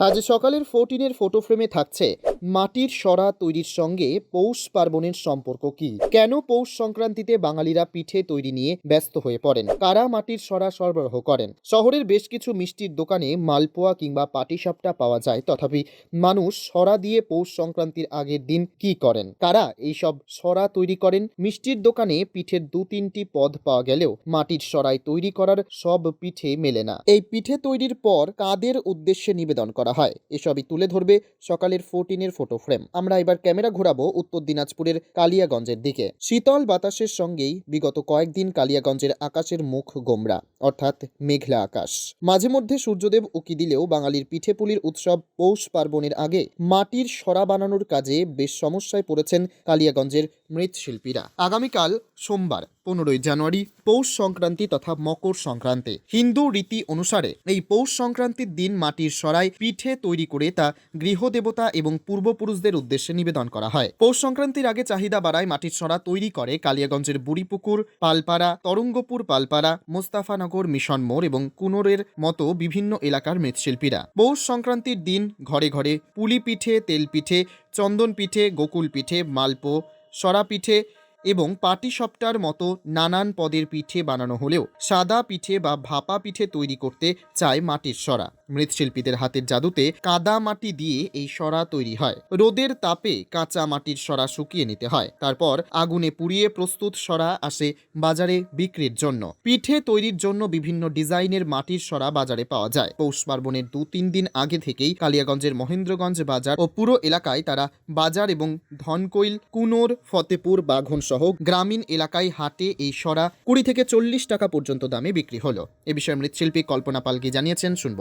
আজ সকালের ফোরটিনের ফটো ফ্রেমে থাকছে, মাটির সরা তৈরির সঙ্গে পৌষ পার্বণের সম্পর্ক কি? কেন পৌষ সংক্রান্তিতে বাঙালিরা পিঠে তৈরি নিয়ে ব্যস্ত হয়ে পড়েন? কারা মাটির সরা সরবরাহ করেন? শহরের বেশ কিছু মিষ্টির দোকানে মালপোয়া কিংবা পাটিসাপটা পাওয়া যায়, তথাপি মানুষ সরা দিয়ে পৌষ সংক্রান্তির আগের দিন কি করেন? কারা এইসব সরা তৈরি করেন? মিষ্টির দোকানে পিঠের দু তিনটি পদ পাওয়া গেলেও মাটির সরাই তৈরি করার সব পিঠে মেলে না। এই পিঠে তৈরির পর কাদের উদ্দেশ্যে নিবেদন করা হয়। এসবই তুলে ধরবে সকালের ফোরটিনের ফটো ফ্রেম আমরা এবার ক্যামেরা ঘোরাবো উত্তর দিনাজপুরের কালিয়াগঞ্জের দিকে। শীতল বাতাসের সঙ্গেই বিগত কয়েকদিন কালিয়াগঞ্জের আকাশের মুখ গোমরা, অর্থাৎ মেঘলা আকাশ। মাঝে মধ্যে সূর্যদেব উকি দিলেও বাঙালির পিঠেপুলির উৎসব পৌষ পার্বণের আগে মাটির সরা বানানোর কাজে বেশ সমস্যায় পড়েছেন কালিয়াগঞ্জের মৃৎশিল্পীরা। আগামীকাল সোমবার, পনেরোই জানুয়ারি, পৌষ সংক্রান্তি তথা মকর সংক্রান্তি। হিন্দু রীতি অনুসারে এই পৌষ সংক্রান্তির দিন মাটির সরাই পিঠে তৈরি করে তা গৃহদেবতা এবং পূর্বপুরুষদের উদ্দেশ্যে নিবেদন করা হয়। পৌষ সংক্রান্তির আগে চাহিদা বাড়ায় মাটির সরা তৈরি করে কালিয়াগঞ্জের বুড়িপুকুর, পালপাড়া, তরঙ্গপুর, পালপাড়া, মোস্তাফানগর, মিশন মোড় এবং কুনোরের মতো বিভিন্ন এলাকার মৃৎশিল্পীরা। পৌষ সংক্রান্তির দিন ঘরে ঘরে পুলি পিঠে তেল পিঠে চন্দন পিঠে গোকুল পিঠে মালপো সরা পিঠে এবং পাটিসপ্টার মতো নানান পদের পিঠে বানানো হলেও সাদা পিঠে বা ভাপা পিঠে তৈরি করতে চায় মাটির সরা। মৃৎশিল্পীদের হাতের জাদুতে কাদা মাটি দিয়ে এই সরা তৈরি হয়। রোদের তাপে কাঁচা মাটির সরা শুকিয়ে নিতে হয়। তারপর আগুনে পুড়িয়ে প্রস্তুত সরা আসে বাজারে বিক্রির জন্য। পিঠে তৈরির জন্য বিভিন্ন ডিজাইনের মাটির সরা বাজারে পাওয়া যায়। পৌষ পার্বণের দু তিন দিন আগে থেকেই কালিয়াগঞ্জের মহেন্দ্রগঞ্জ বাজার ও পুরো এলাকায় তারা বাজার এবং ধনকৈল, কুনোর, ফতেপুর বাঘন সহ গ্রামীণ এলাকায় হাটে এই সরা কুড়ি থেকে চল্লিশ টাকা পর্যন্ত দামে বিক্রি হলো। এ বিষয়ে মৃৎশিল্পী কল্পনা পালকে জানিয়েছেন শুনব।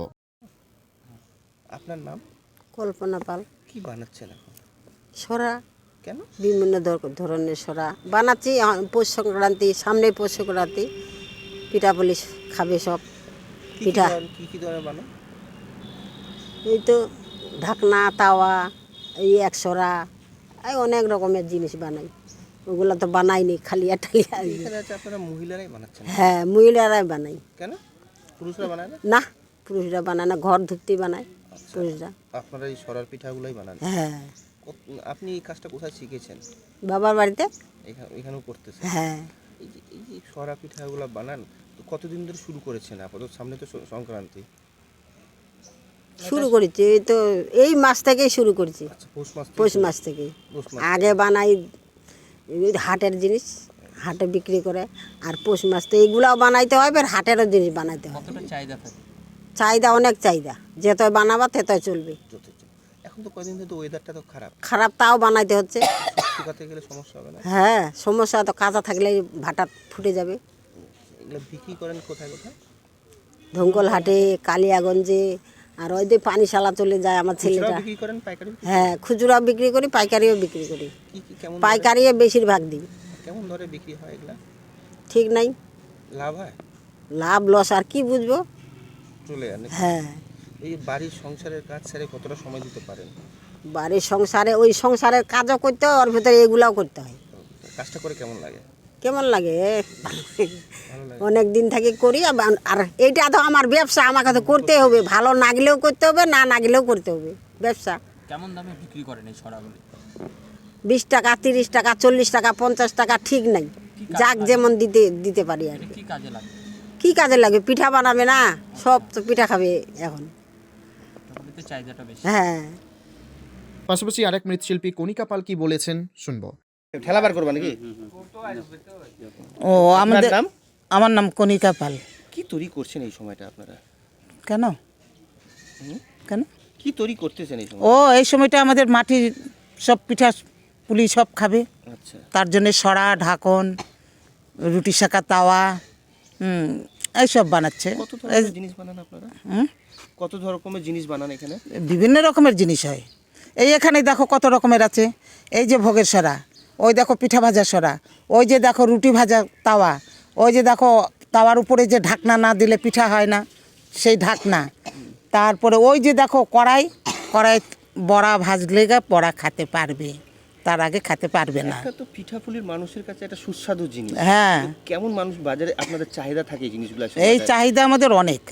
আপনার নাম? কল্পনা পাল। কি বানাচ্ছেন এখন? সরা। কেন? বিভিন্ন ধরনের সরা। বানাচ্ছি পৌষ সংক্রান্তি সামনে পৌষ সংক্রান্তি। পিঠাপুলি খাবে সব। পিঠা। কি কি ধরনের বানান? এই তো ঢাকনা তাওয়া এই এক সরা এই অনেক রকমের জিনিস বানাই। ওগুলো তো বানাইনি খালি টালিয়া হ্যাঁ মহিলারাই বানাই। কেন? পুরুষরা বানায় না? পুরুষরা বানায় না ঘর ধুপতি বানায় পুরুষরা। আপনারা এই সরার পিঠাগুলোই বানান? হ্যাঁ। আপনি এই কাজটা কোথায় শিখেছেন? বাবার বাড়িতে? এখা- এখানেও করতেছেন? হ্যাঁ। এই যে এই যে সরা পিঠাগুলো বানান তো কতদিন ধরে শুরু করেছেন? আপাতত সামনে তো সংক্রান্তি। শুরু করেছি এই তো এই মাস থেকেই শুরু করেছি। আচ্ছা পৌষ মাস থেকে পৌষ মাস থেকে। আগে বানাই হাটের জিনিস হাটে বিক্রি করে। আর পৌষ মাস তো এইগুলাও বানাইতে হবে এবার হাটেরও জিনিস বানাইতে হবে। চাহিদা অনেক চাহিদা। যেতই বানাবা তেতই চলবে। এখন তো কয়দিন ধরে ওয়েদারটা তো খারাপ। খারাপ তাও বানাইতে হচ্ছে। শুকাতে গেলে সমস্যা হবে না? হ্যাঁ সমস্যা তো কাঁচা থাকলে ভাটা ফুটে যাবে। এগুলো বিক্রি করেন কোথায় কোথায়? ধঙ্কল হাটে কালিয়াগঞ্জে আর ওই যে পানিশালা চলে যায় আমার ছেলেটা? হ্যাঁ খুচরা বিক্রি করি পাইকারিও বিক্রি করি। পাইকারিও বেশিরভাগ দিই। কেমন দরে বিক্রি হয় এগুলা? ঠিক নাই। লাভ হয়? লাভ লস আর কি বুঝব? চলে হ্যাঁ। এই বাড়ির সংসারের কাজ ছেড়ে কতটা সময় দিতে পারেন? বাড়ির সংসারে ওই সংসারের কাজও করতে হয় ওর ভিতরে এগুলাও করতে হয়। কাজটা করে কেমন লাগে? কেমন লাগে? অনেক দিন থেকে করি আর এইটা তো আমার ব্যবসা আমাকে তো করতে হবে। ভালো না গেলেও করতে হবে না না গেলেও করতে হবে। ব্যবসা। কেমন দামে বিক্রি করেন এই সরাগুলি? বিশ টাকা তিরিশ টাকা চল্লিশ টাকা পঞ্চাশ টাকা ঠিক নাই। যাক যেমন দিতে দিতে পারি আর কি। কি কাজে লাগে? কী কাজে লাগে? পিঠা বানাবে না? সব তো পিঠা খাবে এখন। এগুলিতে চাহিদাটা বেশি। হ্যাঁ। পাশাপাশি আরেক মৃৎশিল্পী কণিকা পাল কি বলেছেন শুনব। ঠেলা বার করবা নাকি? ও আমাদের নাম? আমার নাম কণিকা পাল। কি তৈরি করছেন এই সময়টা আপনারা? কেন? কেন? কি তৈরি করতেছেন এই সময় ও এই সময়টা আমাদের মাটির সব পিঠা পুলি সব খাবে। আচ্ছা। তার জন্য সরা ঢাকন রুটি শাকা তাওয়া হুম এইসব বানাচ্ছে। কত ধরনের জিনিস বানান আপনারা? কত রকমের জিনিস বানান এখানে? বিভিন্ন রকমের জিনিস হয়। এই এখানে দেখো কত রকমের আছে। এই যে ভোগের সরা ওই দেখো পিঠা ভাজা সরা ওই যে দেখো রুটি ভাজা তাওয়া ওই যে দেখো তাওয়ার উপরে যে ঢাকনা না দিলে পিঠা হয় না সেই ঢাকনা। তারপরে ওই যে দেখো কড়াই কড়াই বড়া ভাজলে গা বড়া খেতে পারবে তার আগে খেতে পারবে না। তো পিঠাপুলির মানুষের কাছে একটা সুস্বাদু জিনিস। হ্যাঁ। কেমন মানুষ বাজারে আপনাদের চাহিদা থাকে এই জিনিসগুলো এই চাহিদা আমাদের অনেক।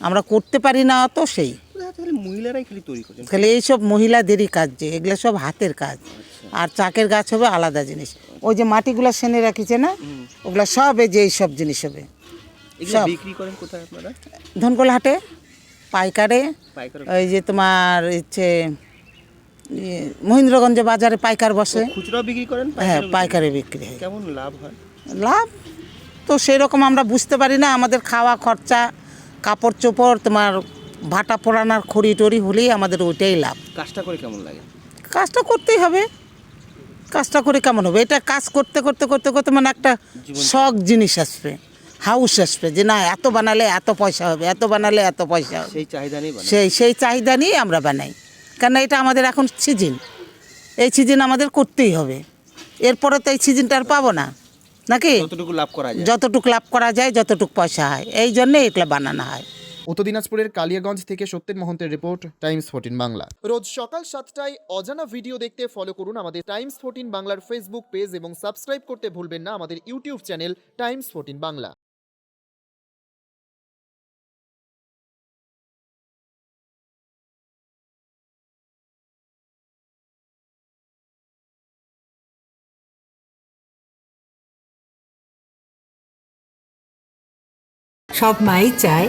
আমরা করতে পারি না তো সেই। তাহলে মহিলারাই খালি তৈরি করছেন। তাহলে এইসব মহিলাদেরই কাজ যে এগুলো সব হাতের কাজ। আর চাকের গাছ হবে আলাদা জিনিস। ওই যে মাটিগুলো সেনে রাখিছে না ওগুলো সব এই যে এইসব জিনিস হবে। সব। বিক্রি করেন কোথায় আপনারা? ধনকোল হাটে পাইকারে। ওই যে তোমার হচ্ছে ইয়ে, মহেন্দ্রগঞ্জ বাজারে পাইকার বসে। খুচরা বিক্রি করেন হ্যাঁ পাইকারে বিক্রি হয়? কেমন লাভ হয়? লাভ তো সেরকম আমরা বুঝতে পারি না আমাদের খাওয়া খরচা কাপড় চোপড় তোমার ভাটা পোড়ানোর খড়ি টড়ি হলেই আমাদের ওইটাই লাভ। কাজটা করে কেমন লাগে? কাজটা করতেই হবে। কাজটা করে কেমন হবে? এটা কাজ করতে করতে করতে করতে মানে একটা শখ জিনিস আসবে হাউস আসবে যে না এত বানালে এত পয়সা হবে এত বানালে এত পয়সা হবে। সেই চাহিদা সেই সেই চাহিদা নিয়ে আমরা বানাই। কেন এটা আমাদের এখন সিজন এই সিজন আমাদের করতেই হবে। এরপরে তো এই সিজনটা আর পাবো না। নাকি? যতটুকু লাভ করা যায়। যতটুকু লাভ করা যায় যতটুক পয়সা হয়। এই জন্যে এগুলো বানানো হয়। উত্তর দিনাজপুরের কালিয়াগঞ্জ থেকে সত্যেন মহন্তের রিপোর্ট টাইমস ফোর্টিন বাংলা। রোজ সকাল সাতটায় অজানা ভিডিও দেখতে ফলো করুন আমাদের টাইমস ফোর্টিন বাংলার ফেসবুক পেজ এবং সাবস্ক্রাইব করতে ভুলবেন না আমাদের YouTube channel Times Fourteen Bangla. সব মাই চায়